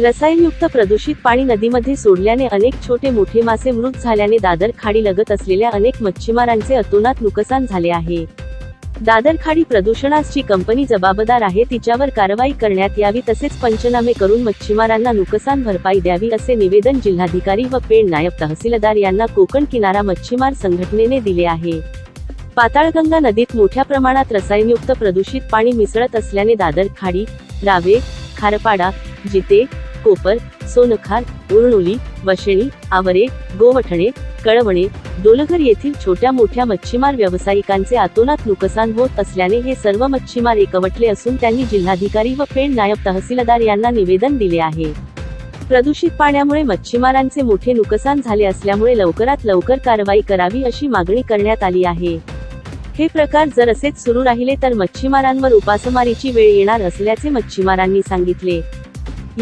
रसायनयुक्त प्रदूषित पाणी नदीमध्ये सोडल्याने अनेक छोटे मोठे मासे मृत झाल्याने दादर खाडी लगत असलेल्या अनेक मच्छीमारांचे अतोनात नुकसान झाले आहे. दादर खाडी प्रदूषणास जी कंपनी जबाबदार आहे तिच्यावर कारवाई करण्यात यावी तसेच पंचनामे करून मच्छीमारांना नुकसान भरपाई द्यावी असे निवेदन जिल्हाधिकारी व पेण नायब तहसीलदार यांना कोकण किनारा मच्छीमार संघटनेने दिले आहे. पाताळगंगा नदीत मोठ्या प्रमाणात रसायनयुक्त प्रदूषित पाणी मिसळत असल्याने दादर खाडी रावे खारपाडा जिते कोपर सोनखार उरणोली वशेणी आवरे गोवठणे कळवणे दोलघर येथील छोट्या मोठ्या मच्छीमार व्यावसायिकांचे अतोनात नुकसान होत असल्याने हे सर्व मच्छीमार एकवटले असून त्यांनी जिल्हाधिकारी व पेण नायब तहसीलदार यांना निवेदन दिले आहे. प्रदूषित पाण्यामुळे मच्छीमारांचे मोठे नुकसान झाले असल्यामुळे लवकरात लवकर कारवाई करावी अशी मागणी करण्यात आली आहे. हे प्रकार जर असेच सुरू राहिले तर मच्छीमारांवर उपासमारीची वेळ येणार असल्याचे मच्छीमारांनी सांगितले.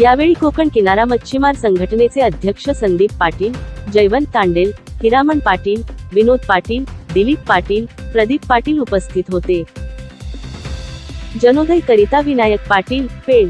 यावेळी कोकण किनारा मच्छीमार संघटनेचे अध्यक्ष संदीप पाटील जयवंत तांडेल हिरामण पाटील विनोद पाटील दिलीप पाटील प्रदीप पाटील उपस्थित होते. जनोदय करिता विनायक पाटील पेण